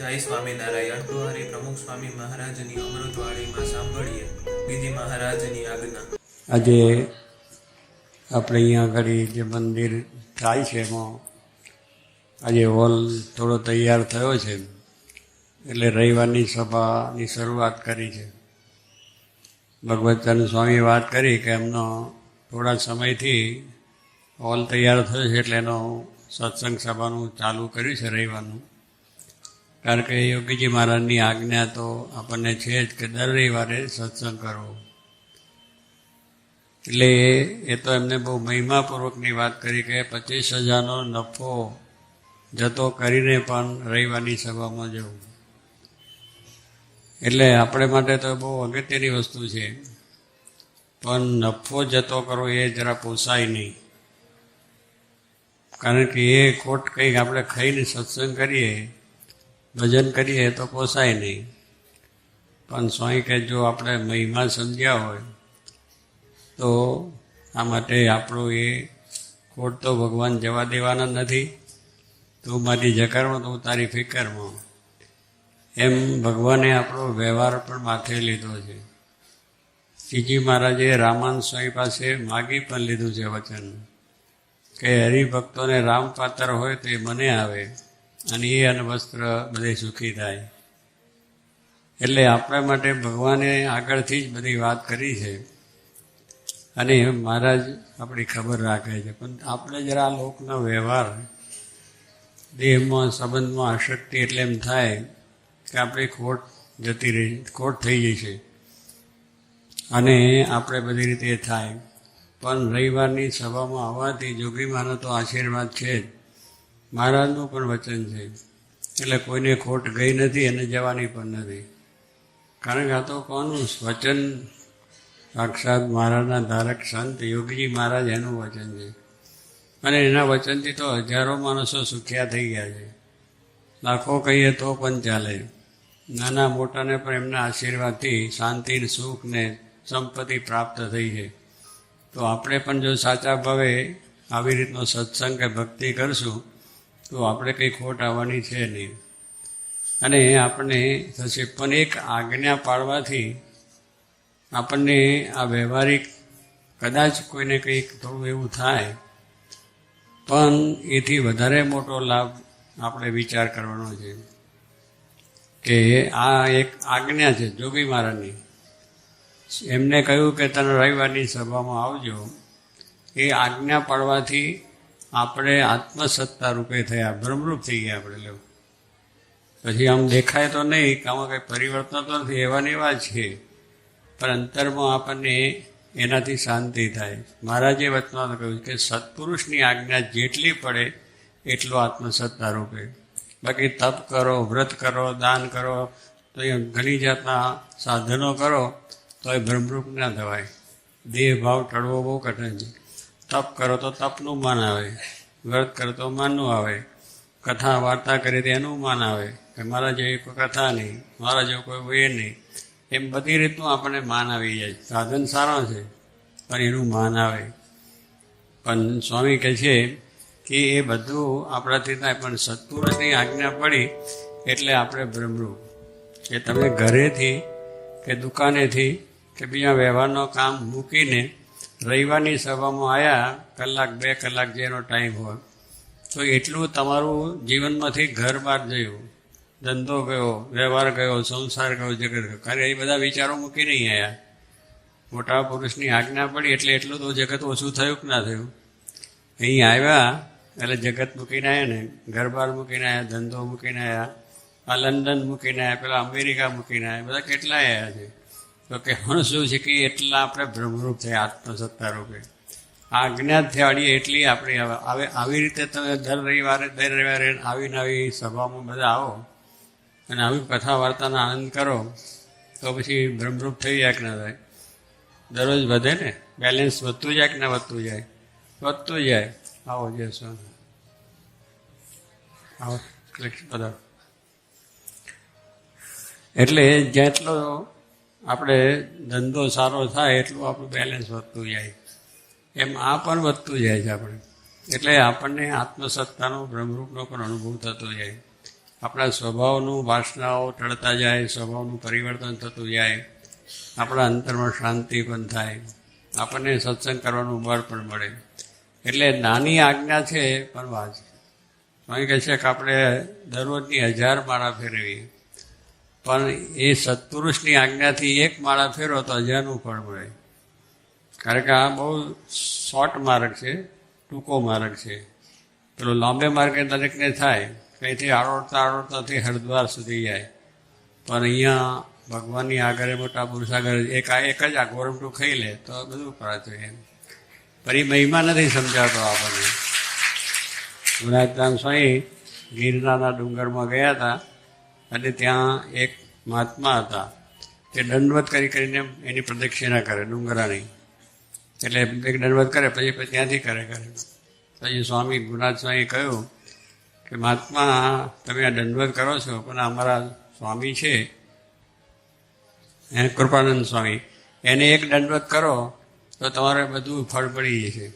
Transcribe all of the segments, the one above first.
જય સ્વામિનારાયણ. તો હરે પ્રમુખ સ્વામી મહારાજની અમૃતવાણીમાં સાંભળીએ વિધિ મહારાજની આજ્ઞા. આજે આપણે અહીંયા આગળ જે મંદિર થાય છે એમાં આજે હોલ થોડો તૈયાર થયો છે. એટલે રવિવારની સભાની શરૂઆત કરી છે. ભગવતચંદ સ્વામી વાત કરી કે એમનો થોડા સમયથી હોલ તૈયાર થયો છે એટલે એનો સત્સંગ સભાનું ચાલુ કર્યું છે રવિવારનું. કારણ કે યોગીજી મહારાજની આજ્ઞા તો આપણને છે જ કે દર રવિવારે સત્સંગ કરવો. એટલે એ તો એમને બહુ મહિમાપૂર્વકની વાત કરી કે પચીસ હજારનો નફો જતો કરીને પણ રવિવારની સભામાં જવું. એટલે આપણે માટે તો બહુ અગત્યની વસ્તુ છે. પણ નફો જતો કરવો એ જરા પોસાય નહીં. કારણ કે એ ખોટ કંઈક આપણે ખાઈને સત્સંગ કરીએ ભજન કરીએ તો પોસાય નહીં. પણ સ્વાઈ કે જો આપણે મહિમા સમજ્યા હોય, તો આ માટે આપણો એ ખોટ તો ભગવાન જવા દેવાના નથી. તું મારી જકારમાં, તો તારી ફિકરમાં. એમ ભગવાને આપણો વ્યવહાર પણ માથે લીધો છે. શ્રીજી મહારાજે રામાન સ્વામી પાસે માગી પણ લીધું છે વચન. કે હરિભક્તોને રામ પાત્ર હોય તો એ મને આવે. અને એ અને વસ્ત્ર બધે સુખી થાય. એટલે આપણા માટે ભગવાને આગળથી જ બધી વાત કરી છે. અને મહારાજ આપણી ખબર રાખે છે. પણ આપણે જરા લોકનો વ્યવહાર, દેહમાં, સંબંધમાં આશક્તિ એટલે એમ થાય કે આપણી ખોટ જતી રહી, ખોટ થઈ જશે અને આપણે બધી રીતે થાય. પણ રવિવારની સભામાં આવવાથી જોગી માનો તો આશીર્વાદ છે જ. મહારાજનું પણ વચન છે. એટલે કોઈને ખોટ ગઈ નથી અને જવાની પણ નથી. કારણ કે આ તો કોનું વચન? સાક્ષાત મહારાજના ધારક સંત યોગીજી મહારાજ એનું વચન છે. અને એના વચનથી તો હજારો માણસો સુખ્યા થઈ ગયા છે. લાખો કહીએ તો પણ ચાલે. નાના મોટાને પણ એમના આશીર્વાદથી શાંતિ, સુખ ને સંપત્તિ પ્રાપ્ત થઈ છે. તો આપણે પણ જો સાચા ભાવે આવી રીતનો સત્સંગ કે ભક્તિ કરશું તો આપણે કંઈ ખોટ આવવાની છે નહીં. અને આપણને થશે પણ એક આજ્ઞા પાળવાથી આપણને આ વ્યવહારિક કદાચ કોઈને કંઈક થોડું એવું થાય, પણ એથી વધારે મોટો લાભ આપણે વિચાર કરવાનો છે કે આ એક આજ્ઞા છે જોગી મહારાજની. એમને કહ્યું કે તને રવિવારની સભામાં આવજો. એ આજ્ઞા પાડવાથી આપણે આત્મસત્તા રૂપે થયા, ભ્રમરૂપ થઈ ગયા આપણે લોકો. પછી આમ દેખાય તો નહીં કે આમાં કંઈ પરિવર્તન તો નથી, એવા ને એવા છે. પણ અંતરમાં આપણને એનાથી શાંતિ થાય. મહારાજે વચમાં કહ્યું કે સત્પુરુષની આજ્ઞા જેટલી પડે, એટલો આત્મસત્તા રૂપે. બાકી તપ કરો, વ્રત કરો, દાન કરો, તો એ ઘણી જાતના સાધનો કરો, તો એ ભ્રમરૂપ ના થવાય. દેહ ભાવ ટળવો બહુ કઠિન છે. તપ કરો તો તપનું માન આવે. વ્રત કરો તો માનનું આવે. કથા, વાર્તા કરી તો એનું માન આવે કે મારા જેવી કોઈ કથા નહીં, મારા જેવું કોઈ એ નહીં. એમ બધી રીતનું આપણને માન આવી જાય. સાધન સારા છે, પણ એનું માન આવે. પણ સ્વામી કહે છે કે એ બધું આપણાથી થાય, પણ સત્પુરુષની આજ્ઞા પડી એટલે આપણે ભ્રમરૂપ કે તમે ઘરેથી કે દુકાનેથી કે બીજા વ્યવહારનો કામ મૂકીને રવિવારની સભામાં આવ્યા કલાક બે કલાક જેનો ટાઈમ હોય. તો એટલું તમારું જીવનમાંથી ઘર બહાર જયું ધંધો ગયો, વ્યવહાર ગયો, સંસાર ગયો, જગત ગયો. કારણ એ બધા વિચારો મૂકી નહીં આવ્યા મોટા પુરુષની આજ્ઞા પડી એટલે એટલું તો જગત ઓછું થયું કે ના થયું. અહીં આવ્યા, એટલે જગત મૂકીને આવ્યા ને, ઘર બહાર મૂકીને આવ્યા ધંધો મૂકીને આવ્યા આ લંડન મૂકીને આવ્યા પેલા અમેરિકા મૂકીને આવ્યા બધા કેટલા આવ્યા છે. તો કે હું શું કે એટલા આપણે ભ્રમરૂપ થયા આત્મસત્તા રૂપે. આ અજ્ઞાત થવાડીએ એટલી આપણી હવે આવી રીતે તમે દર રવિવારે દર રવિવારે આવીને આવી સભામાં બધા આવો અને આવી કથા વાર્તાનો આનંદ કરો, તો પછી ભ્રમરૂપ થઈ જાય કે ના થાય. દરરોજ વધે ને બેલેન્સ વધતું જાય કે ના વધતું જાય? વધતું જાય. આવો જય સ્વામી. આવો બધા. એટલે જેટલો આપણે ધંધો સારો થાય એટલું આપણું બેલેન્સ વધતું જાય. એમ આ પણ વધતું જાય છે આપણે. એટલે આપણને આત્મસત્તાનો, બ્રહ્મરૂપનો પણ અનુભવ થતો જાય. આપણા સ્વભાવનું વાસનાઓ ટળતા જાય, સ્વભાવનું પરિવર્તન થતું જાય. આપણા અંતરમાં શાંતિ પણ થાય. આપણને સત્સંગ કરવાનું બળ પણ મળે. એટલે નાની આજ્ઞા છે, પણ વાંચ સ્વામી કહે છે કે આપણે દરરોજની હજાર માળા ફેરવીએ. પણ એ સત્પુરુષની આજ્ઞાથી એક માળા ફેરો તો હજારનું ફળ મળે. કારણ કે આ બહુ શોર્ટ માર્ગ છે, ટૂંકો માર્ગ છે. પેલો લાંબે માર્ગે દરેકને થાય, કંઈથી આરોડતા આરોડતાથી હરિદ્વાર સુધી જાય. પણ અહીંયા ભગવાનની આગળ મોટા પુરુષ આગળ એક આ એક જ આ ગોરમટું ખાઈ લે તો બધું કરાતું એમ. પણ એ મહિમા નથી સમજાતો આપણને. ગુણાત્માન સ્વામી ગિરનારના ડુંગરમાં ગયા હતા. અને ત્યાં એક મહાત્મા હતા. તે દંડવત કરી કરીને એની પ્રદક્ષિણા કરે ડુંગરાની એટલે એક દંડવત કરે, પછી પછી ત્યાંથી કરે કરે. પછી સ્વામી ગુરુનાથ સ્વામી કહ્યું કે, મહાત્મા, તમે આ દંડવત કરો છો, પણ અમારા સ્વામી છે. એ કૃપાનંદ સ્વામી, એને એક દંડવત કરો, તો તમારે બધું ફળ પડી જશે.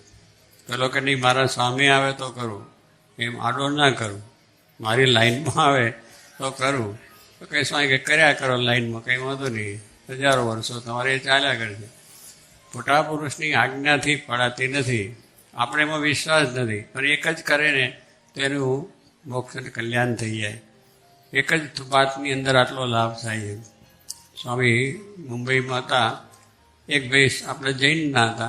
પેલો કે નહીં, મારા સ્વામી આવે તો કરું. એમ આડો ના કરું. મારી લાઈનમાં આવે તો કરું તો કંઈ સ્વામી કે કર્યા કરો લાઈનમાં, કંઈ વાંધો નહીં. હજારો વર્ષો તમારે એ ચાલ્યા કરશે. મોટા પુરુષની આજ્ઞાથી પડાતી નથી. આપણે એમાં વિશ્વાસ નથી. પણ એક જ કરે ને, તો એનું મોક્ષ કલ્યાણ થઈ જાય. એક જ વાતની અંદર આટલો લાભ થાય છે સ્વામી મુંબઈમાં હતા. એક ભાઈ આપણે જૈનના હતા.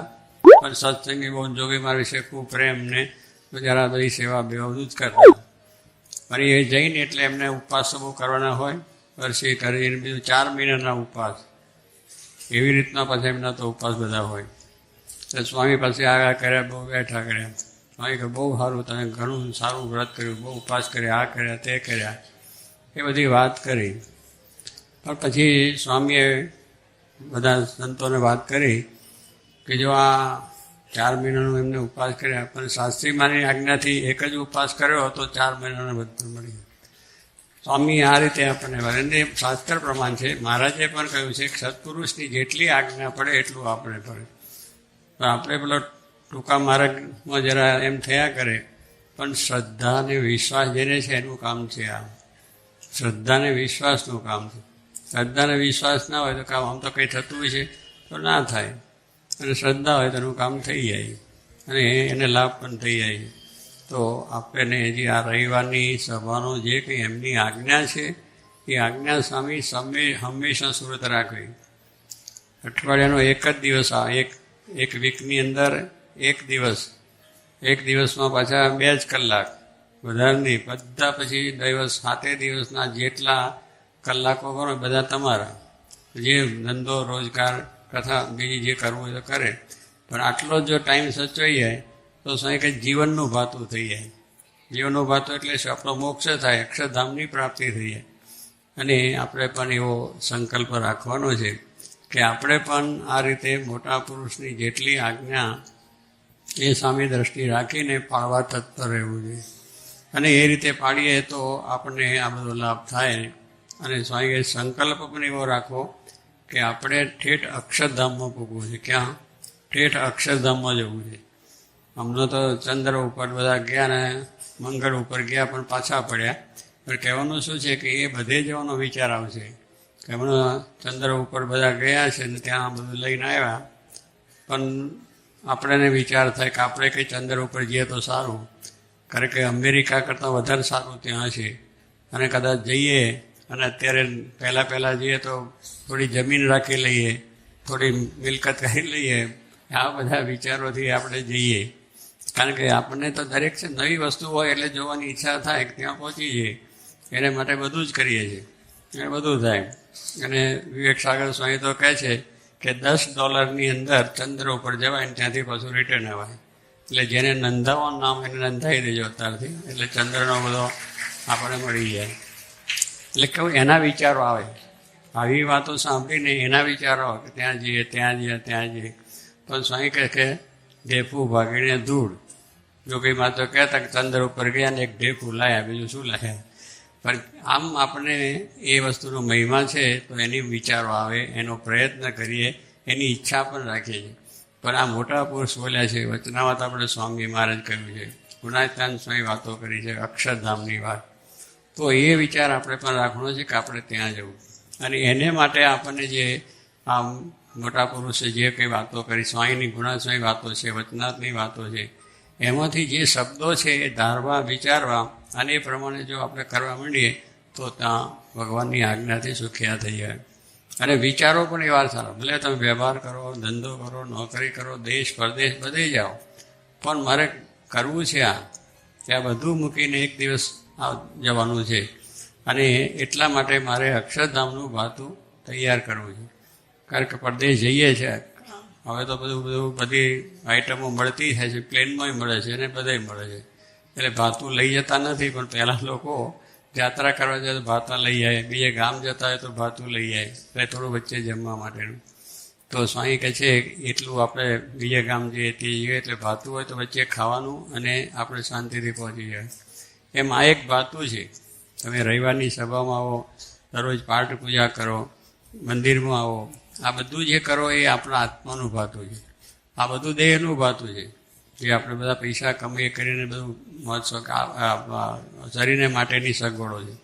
પણ સત્સંગી બહુ જોગી મારા વિશે ખૂબ પ્રેમ ને જરા બધી સેવા બે બધું જ કરતા પણ એ જૈન એટલે એમને ઉપવાસ બહુ કરવાના હોય વર્ષે કરીને બીજું ચાર મહિનાના ઉપવાસ. એવી રીતના પછી એમના તો ઉપવાસ બધા હોય. તો સ્વામી પાસે આગા કર્યા, બહુ બેઠા કર્યા. સ્વામી કે બહુ સારું, તમે ઘણું સારું વ્રત કર્યું, બહુ ઉપવાસ કર્યા, આ કર્યા, તે કર્યા. એ બધી વાત કરી. પણ પછી સ્વામીએ બધા સંતોને વાત કરી કે જો આ ચાર મહિનાનો એમને ઉપવાસ કર્યા. પણ શાસ્ત્રીમાની આજ્ઞાથી એક જ ઉપવાસ કર્યો હતો, ચાર મહિનાનો બધું મળી સ્વામી આ રીતે આપણને વરેન્દ્ર શાસ્ત્ર પ્રમાણ છે. મહારાજે પણ કહ્યું છે કે સત્પુરુષની જેટલી આજ્ઞા પડે એટલું આપણે પડે. પણ આપણે પેલો ટૂંકા માર્ગમાં જરા એમ થયા કરે, પણ શ્રદ્ધા અને વિશ્વાસ જેને છે એનું કામ છે આ શ્રદ્ધા અને વિશ્વાસનું કામ છે. શ્રદ્ધા અને વિશ્વાસ ના હોય તો કામ આમ તો કંઈ થતું છે તો ના થાય. અને શ્રદ્ધા હોય તો એનું કામ થઈ જાય. અને એને લાભ પણ થઈ જાય. તો આપણે હજી આ રવિવારની સભાનો જે કંઈ એમની આજ્ઞા છે, એ આજ્ઞા સ્વામી સમય હંમેશા સુરત રાખવી. અઠવાડિયાનો એક જ દિવસ આ એક એક વીકની અંદર એક દિવસ. એક દિવસમાં પાછા બે જ કલાક. વધારે નહીં બધા પછી દિવસ સાતે દિવસના જેટલા કલાકો કરો બધા તમારા. જે ધંધો, રોજગાર કથા બીજી જે કરવું હોય તો કરે. પણ આટલો જો ટાઈમ સચવાઈ જાય, તો સ્વાય કંઈક જીવનનું ભાતું થઈ જાય. જીવનનું ભાતું એટલે શું? આપણો મોક્ષ થાય, અક્ષરધામની પ્રાપ્તિ થઈ જાય. અને આપણે પણ એવો સંકલ્પ રાખવાનો છે કે આપણે પણ આ રીતે મોટા પુરુષની જેટલી આજ્ઞા એ સામે દ્રષ્ટિ રાખીને પાળવા તત્પર રહેવું જોઈએ. અને એ રીતે પાડીએ તો આપણને આ બધો લાભ થાય. અને સ્વામી સંકલ્પ પણ એવો રાખવો કે આપણે ઠેઠ અક્ષરધામમાં પૂગવું છે. ક્યાં? ઠેઠ અક્ષરધામમાં જવું છે. હમણાં તો ચંદ્ર ઉપર બધા ગયા ને મંગળ ઉપર ગયા પણ પાછા પડ્યા. પણ કહેવાનું શું છે કે એ બધે જવાનો વિચાર આવશે. કે હમણાં ચંદ્ર ઉપર બધા ગયા છે ને ત્યાં બધું લઈને આવ્યા. પણ આપણને વિચાર થાય કે આપણે કંઈ ચંદ્ર ઉપર જઈએ તો સારું. કારણ કે અમેરિકા કરતાં વધારે સારું ત્યાં છે. અને કદાચ જઈએ અને અત્યારે પહેલાં પહેલાં જઈએ તો થોડી જમીન રાખી લઈએ, થોડી મિલકત કરી લઈએ. આ બધા વિચારોથી આપણે જઈએ. કારણ કે આપણને તો દરેક નવી વસ્તુ હોય એટલે જોવાની ઈચ્છા થાય ત્યાં પહોંચી જઈએ. એને માટે બધું જ કરીએ છીએ. એ બધું થાય. અને વિવેક સાગર સ્વામી તો કહે છે કે દસ ડોલરની અંદર ચંદ્ર ઉપર જવાય ને ત્યાંથી પાછું રિટર્ન અવાય એટલે જેને નંધાવાનું નામ એને નંધાવી દેજો અત્યારથી. એટલે ચંદ્રનો બધો આપણને મળી જાય. એટલે કેવું એના વિચારો આવે. આવી વાતો સાંભળીને એના વિચારો આવે ત્યાં જઈએ ત્યાં જઈએ ત્યાં જઈએ. પણ સ્વામી કહે કે ઢેફું ભાગીને ધૂળ. જો કંઈ માત્ર કહેતા કે ચંદ્ર ઉપર ગયા ને એક ઢેફું લાયા, બીજું શું લાયા? પણ આમ આપણે એ વસ્તુનો મહિમા છે, તો એની વિચારો આવે, એનો પ્રયત્ન કરીએ, એની ઈચ્છા પણ રાખીએ છીએ. પણ આ મોટા પુરુષ બોલ્યા છે, વચનામાં આપણે સ્વામી મહારાજ કહ્યું છે ગુણાત્યાન સ્વામી વાતો કરી છે, અક્ષરધામની વાત. તો એ વિચાર આપણે પણ રાખવાનો છે કે આપણે ત્યાં જવું. અને એને માટે આપણને જે આમ મોટા પુરુષે જે કંઈ વાતો કરી, સ્વાઈની ગુણાસ્વાઈ વાતો છે વચનાથની વાતો છે, એમાંથી જે શબ્દો છે એ ધારવા, વિચારવા અને એ પ્રમાણે જો આપણે કરવા માંડીએ તો ત્યાં ભગવાનની આજ્ઞાથી સુખિયા થઈ જાય. અને વિચારો પણ એવા સારા. ભલે તમે વ્યવહાર કરો, ધંધો કરો, નોકરી કરો, દેશ, પરદેશ બધે જાઓ. પણ મારે કરવું છે આ. ત્યાં બધું મૂકીને એક દિવસ જવાનું છે. અને એટલા માટે મારે અક્ષરધામનું ભાતું તૈયાર કરવું છે. કારણ કે પરદેશ જઈએ છે. હવે તો બધું બધું બધી આઈટમો મળતી થાય છે. પ્લેનમાંય મળે છે અને બધાય મળે છે. એટલે ભાતું લઈ જતા નથી, પણ પહેલાં લોકો યાત્રા કરવા જાય તો ભાતા લઈ જાય બીજે ગામ જતા હોય તો ભાતું લઈ જાય એટલે થોડું વચ્ચે જમવા માટેનું. તો સ્વાઈ કહે છે, એટલું આપણે બીજે ગામ જઈએ તે જઈએ. એટલે ભાતું હોય તો વચ્ચે ખાવાનું અને આપણે શાંતિથી પહોંચી જાય. એમ આ એક ભાતું છે. તમે રવિવારની સભામાં આવો, દરરોજ પાઠ પૂજા કરો, મંદિરમાં આવો, આ બધું જે કરો એ આપણા આત્માનું ભાતું છે. આ બધું દેહનું ભાતું છે. જે આપણે બધા પૈસા કમાઈ કરીને બધું મહોત્સવ શરીરને માટેની સગવડો છે.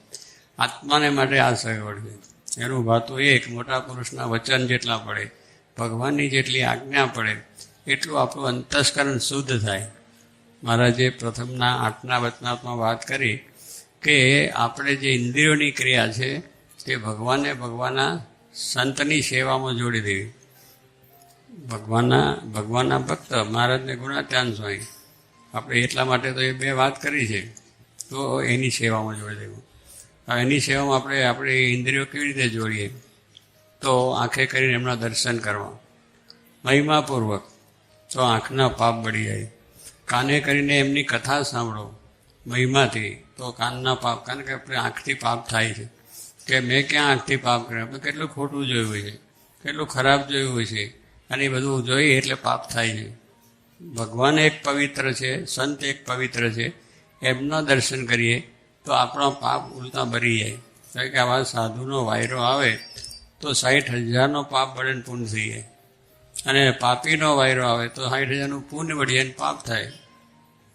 આત્માને માટે આ સગવડ છે. એનું ભાતું એ એક મોટા પુરુષના વચન જેટલા પડે, ભગવાનની જેટલી આજ્ઞા પડે, એટલું આપણું અંતસ્કરણ શુદ્ધ થાય. મહારાજે પ્રથમના આઠના વચનાત્મા વાત કરી કે આપણે જે ઇન્દ્રિયોની ક્રિયા છે, તે ભગવાનને ભગવાનના સંતની સેવામાં જોડી દેવી. ભગવાનના ભગવાનના ભક્ત મહારાજને ગુણાત્યાન સ્વામી આપણે એટલા માટે તો એ બે વાત કરી છે, તો એની સેવામાં જોડી દેવું. એની સેવામાં આપણે આપણી ઇન્દ્રિયો કેવી રીતે જોડીએ? તો આંખે કરીને એમના દર્શન કરવા. મહિમાપૂર્વક. તો આંખના પાપ બળી જાય. કાને કરીને એમની કથા સાંભળો મહિમાથી, તો કાનના પાપ, કારણ કે આપણે આંખથી પાપ થાય છે. કે મેં ક્યાં આંખથી પાપ કર્યા? આપણે કેટલું ખોટું જોયું હોય છે? કેટલું ખરાબ જોયું હોય છે? અને એ બધું જોઈએ એટલે પાપ થાય છે. ભગવાન એક પવિત્ર છે, સંત એક પવિત્ર છે. એમના દર્શન કરીએ તો આપણો પાપ ઉલટા ભરી જાય. કારણ કે આવા સાધુનો વાયરો આવે તો સાઠ હજારનો પાપ બળે ને પૂર્ણ થઈ જાય. અને પાપીનો વાયરો આવે તો સાઠ હજારનું પૂર્ણ વળી પાપ થાય.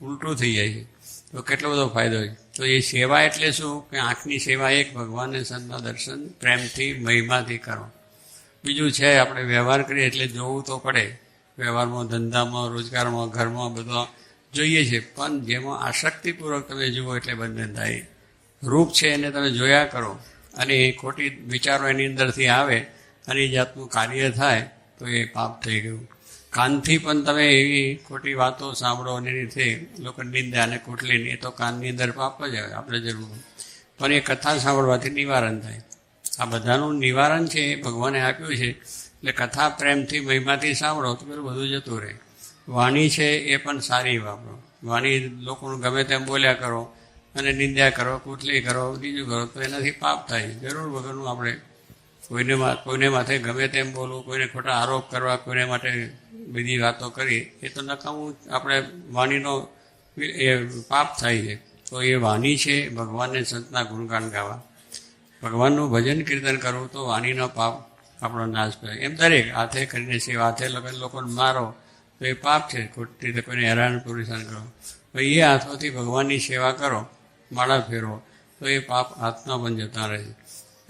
ઉલટું થઈ જાય છે. તો કેટલો બધો ફાયદો છે. તો એ સેવા એટલે શું? કે આંખની સેવા એક ભગવાનને સંતના દર્શન પ્રેમથી, મહિમાથી કરો. બીજું છે, આપણે વ્યવહાર કરીએ એટલે જોવું તો પડે. વ્યવહારમાં, ધંધામાં, રોજગારમાં, ઘરમાં બધા જોઈએ છે. પણ જેમાં આસક્તિપૂર્વક તમે જુઓ એટલે બંધન થાય. રૂપ છે એને તમે જોયા કરો. અને એ ખોટી વિચારો એની અંદરથી આવે અને એ જાતનું કાર્ય થાય, તો એ પાપ થઈ ગયું. કાનથી પણ તમે એવી ખોટી વાતો સાંભળો અને એની લોકો નિંદા અને કુટલીની, એ તો કાનની અંદર પાપ જ આવે, આપણે જરૂર. પણ એ કથા સાંભળવાથી નિવારણ થાય. આ બધાનું નિવારણ છે, એ ભગવાને આપ્યું છે. એટલે કથા પ્રેમથી, મહિમાથી સાંભળો તો પેલું બધું જતું રહે. વાણી છે, એ પણ સારી વાપરો. વાણી લોકોનું ગમે તેમ બોલ્યા કરો અને નિંદ્યા કરો, કુટલી કરો, બીજું કરો, તો એનાથી પાપ થાય. જરૂર વગરનું આપણે કોઈને કોઈને માથે ગમે તેમ બોલવું, કોઈને ખોટા આરોપ કરવા, કોઈને માટે બીજી વાતો કરી, એ તો નકામું આપણે વાણીનો એ પાપ થાય છે. તો એ વાણી છે, ભગવાનને સંતના ગુણગાન ગાવા. ભગવાનનું ભજન કીર્તન કરવું તો વાણીનો પાપ આપણો નાશ કરે એમ દરેક હાથે કરીને છે હાથે લોકોને મારો, તો એ પાપ છે. ખોટી રીતે કોઈને હેરાન પરેશાન કરો. તો એ હાથોથી ભગવાનની સેવા કરો, માળા ફેરવો, તો એ પાપ હાથમાં પણ જતા રહે છે.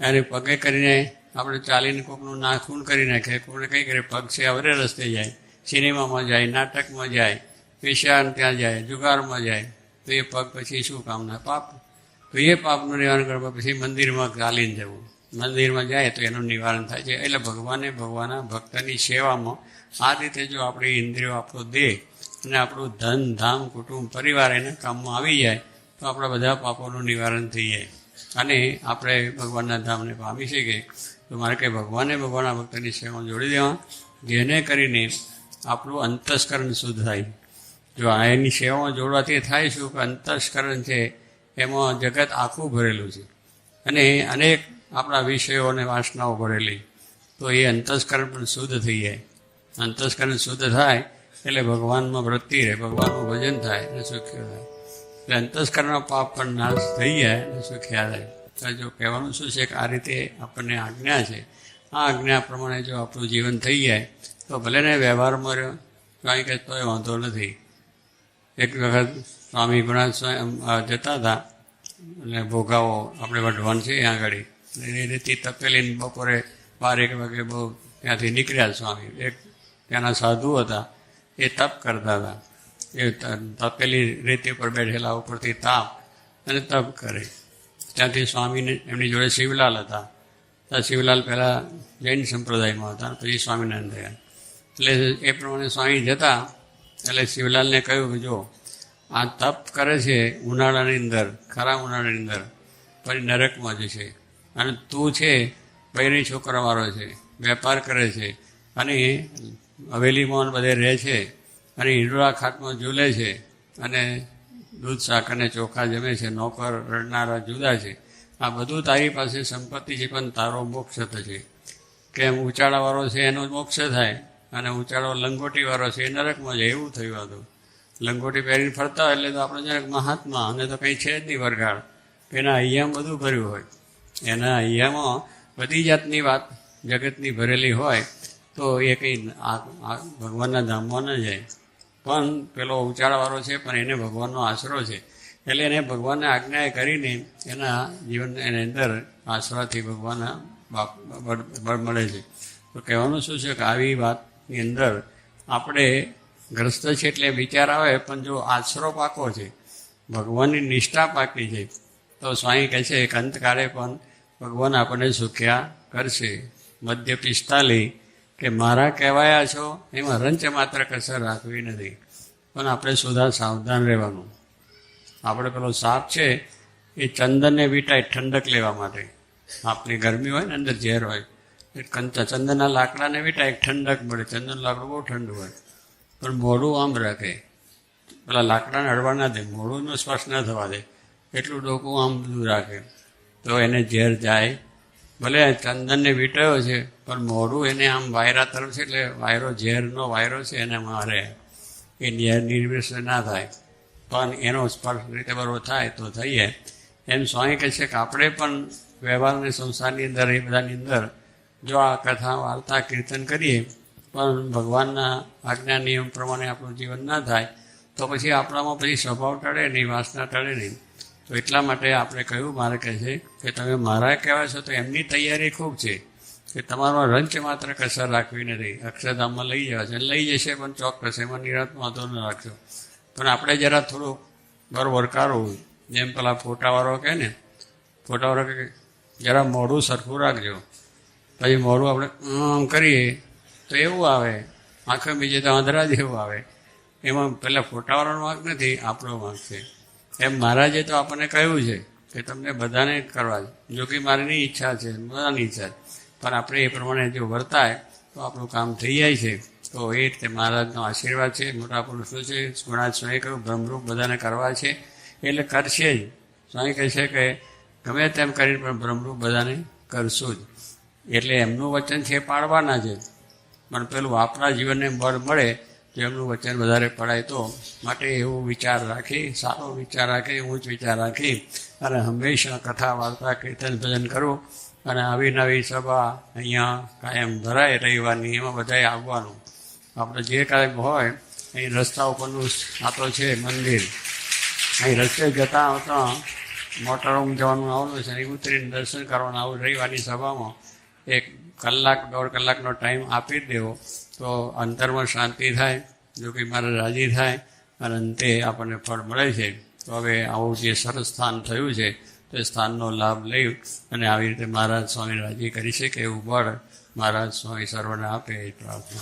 અને પગે કરીને આપણે ચાલીને કોકનું નાખૂન કરી નાખે કોઈને કંઈ કરે, પગ છે, અવરે રસ્તે જાય. સિનેમામાં જાય, નાટકમાં જાય પેશાન ત્યાં જાય, જુગારમાં જાય, તો એ પગ પછી શું કામના? પાપ. તો એ પાપનું નિવારણ કરવા પછી મંદિરમાં ચાલીને જવું. મંદિરમાં જાય તો એનું નિવારણ થાય છે. એટલે ભગવાને ભગવાનના ભક્તની સેવામાં આ રીતે જો આપણે ઇન્દ્રિયો આપણો દેહ અને આપણું ધન, ધામ, કુટુંબ, પરિવાર એના કામમાં આવી જાય, તો આપણા બધા પાપોનું નિવારણ થઈ જાય. અને આપણે ભગવાનના ધામને પામી શકીએ. તો મારે કે ભગવાને ભગવાનના ભક્તની સેવામાં જોડી દેવા. જેને કરીને આપણું અંતસ્કરણ શુદ્ધ થાય. જો આ એની સેવામાં જોડવાથી થાય શું કે અંતસ્કરણ છે, એમાં જગત આખું ભરેલું છે. અને અનેક આપણા વિષયો અને વાસનાઓ ભરેલી. તો એ અંતસ્કરણ પણ શુદ્ધ થઈ જાય. અંતસ્કરણ શુદ્ધ થાય એટલે ભગવાનમાં વૃત્તિ રહે, ભગવાનનું ભજન થાય અને સુખ્ય થાય. એટલે અંતસ્કરણનો પાપ પણ નાશ થઈ જાય અને સુખ્યા થાય. જો કહેવાનું શું છે કે આ રીતે આપણને આજ્ઞા છે. આ આજ્ઞા પ્રમાણે જો આપણું જીવન થઈ જાય તો ભલે ને વ્યવહારમાં રહ્યો કાંઈ કે તોય વાંધો નથી. એક વખત સ્વામી ગુણાથ સ્વામી જતા હતા અને ભોગાવો, આપણે વઢવાન છે ત્યાં આગળ. એ રીતે તપેલી બપોરે બાર એક વાગે બહુ ત્યાંથી નીકળ્યા સ્વામી. એક ત્યાંના સાધુ હતા, એ તપ કરતા હતા. એ ત- તપેલી રેતી ઉપર બેઠેલા ઉપરથી તાપ અને તપ કરે. ત્યાંથી સ્વામીને એમની જોડે શિવલાલ હતા. ત્યાં શિવલાલ પહેલાં જૈન સંપ્રદાયમાં હતા, પછી સ્વામિનારાયણ થયા. એટલે એ પ્રમાણે સ્વામી જતા, એટલે શિવલાલને કહ્યું કે જો, આ તપ કરે છે ઉનાળાની અંદર, ખરા ઉનાળાની અંદર પછી નરકમાં જશે. અને તું છે બૈરી છોકરાવાળો છે, વેપાર કરે છે, અને હવેલીમાં બધે રહે છે, અને હિંડોળા ખાટમાં ઝૂલે છે, અને દૂધ શાક અને ચોખા જમે છે, નોકર, રડનારા જુદા છે. આ બધું તારી પાસે સંપત્તિ છે, પણ તારો મોક્ષ થશે. કેમ? ઉચાળાવાળો છે, એનો મોક્ષ થાય. અને ઉચાળો લંગોટીવાળો છે, એ નરકમાં જાય, એવું થયું હતું લંગોટી પહેરીને ફરતા એટલે તો આપણે જરાક મહાત્મા, અને તો કંઈ છે જ નહીં વરગાડ એના અહીંયા બધું ભર્યું હોય. એના અહીંયામાં બધી જાતની વાત જગતની ભરેલી હોય, તો એ કંઈ ભગવાનના ધામમાં ન જાય. પણ પેલો ઉચાળવાળો છે, પણ એને ભગવાનનો આશરો છે. એટલે એને ભગવાનને આજ્ઞા કરીને એના જીવન એની અંદર આશરાથી ભગવાનના બળ મળે છે. તો કહેવાનું શું છે કે આવી વાતની અંદર આપણે ગ્રસ્ત છે એટલે વિચાર આવે, પણ જો આશરો પાકો છે, ભગવાનની નિષ્ઠા પાકી છે, તો સ્વામી કહે છે કે અંતકાળે પણ ભગવાન આપણને સુખ્યા કરશે. મધ્ય પિસ્તાલી કે મારા કહેવાયા છો, એમાં રંચ માત્ર કસર રાખવી નથી, પણ આપણે સુધા સાવધાન રહેવાનું. આપણે પેલો સાપ છે, એ ચંદનને વીટાય ઠંડક લેવા માટે. આપની ગરમી હોય ને, અંદર ઝેર હોય. ચંદનના લાકડાને વીંટાય ઠંડક મળે. ચંદન લાકડું બહુ ઠંડુ હોય. પણ મોઢું આમ રાખે. પેલા લાકડાને હળવા ના દે. મોઢુંનો સ્પર્શ ન થવા દે. એટલું ડોકું આમ બધું રાખે. તો એને ઝેર જાય. ભલે ચંદનને વીંટાયો છે, પણ મોઢું એને આમ વાયરા તરફ છે એટલે વાયરો ઝેરનો વાયરો છે એને મારે. એ ઝેર નિર્વિષ ના થાય. પણ એનો સ્પર્શ રીતે બરો થાય તો થઈએ. એમ સ્વામી કહે છે કે આપણે પણ વ્યવહાર અને સંસારની અંદર, એ બધાની અંદર જો આ કથા વાર્તા, કીર્તન કરીએ, પણ ભગવાનના આજ્ઞા નિયમ પ્રમાણે આપણું જીવન ના થાય, તો પછી આપણામાં પછી સ્વભાવ ટળે નહીં, વાસના ટળે નહીં. તો એટલા માટે આપણે કહ્યું મારે કહે છે કે તમે મારા કહેવા છો તો એમની તૈયારી ખૂબ છે, કે તમારો રંચ માત્ર કસર રાખવી નથી. અક્ષરધામમાં લઈ જવા છે. લઈ જશે પણ ચોક્કસ, એમાં નિરાત વાંધો ન રાખશો. પણ આપણે જરા થોડુંક બરોબર કાઢવું જેમ પેલા ફોટાવાળો કહે ને, ફોટાવાળો કે જરા મોઢું સરખું રાખજો. પછી મોઢું આપણે આમ કરીએ, તો એવું આવે. આંખે બીજે તો આંધળા જેવું આવે. એમાં પેલા ફોટાવાળાનો વાંક નથી, આપણો વાંક છે. એમ મહારાજે તો આપણને કહ્યું છે કે તમને બધાને કરવા જો કે મારીની ઈચ્છા છે, બધાની ઈચ્છા પણ આપણે એ પ્રમાણે જો વર્તાય, તો આપણું કામ થઈ જાય છે. તો એ રીતે મહારાજનો આશીર્વાદ છે, મોટા પુરુષો છે ગુણાજ સ્વામી કહ્યું ભ્રમરૂપ બધાને કરવા છે. એટલે કરશે જ. સ્વામી કહે છે કે, ગમે તેમ કરીને પણ ભ્રમરૂપ બધાને કરશું જ. એટલે એમનું વચન છે પાળવાના છે. પણ પેલું આપણા જીવનને બળ મળે તો એમનું વચન વધારે પડાય તો માટે એવો વિચાર રાખી, સારો વિચાર રાખી, ઊંચ વિચાર રાખી અને હંમેશા કથા, વાર્તા, કીર્તન, ભજન કરવું અને આવી નવી સભા અહીંયા કાયમ ભરાય રવિવારની એમાં બધાએ આવવાનું. આપણે જે કાંઈ હોય, અહીં રસ્તા ઉપરનું આ છે મંદિર. અહીં રસ્તે જતા આવતા મોટરોમ જવાનું આવવાનું છે, અહીં ઉતરીને દર્શન કરવાનું, આવું રવિવારની સભામાં એક કલાક, દોઢ કલાકનો ટાઈમ આપી દેવો. તો અંતરમાં શાંતિ થાય, જો કે મારે રાજી થાય, અને અંતે આપણને ફળ મળે છે. તો હવે આવું જે સરસ સ્થાન થયું છે, તે સ્થાનનો લાભ લઈ અને આવી રીતે મહારાજ સ્વામી રાજી કરી શકે એવું બળ મહારાજ સ્વામી સર્વને આપે એ પ્રાર્થના.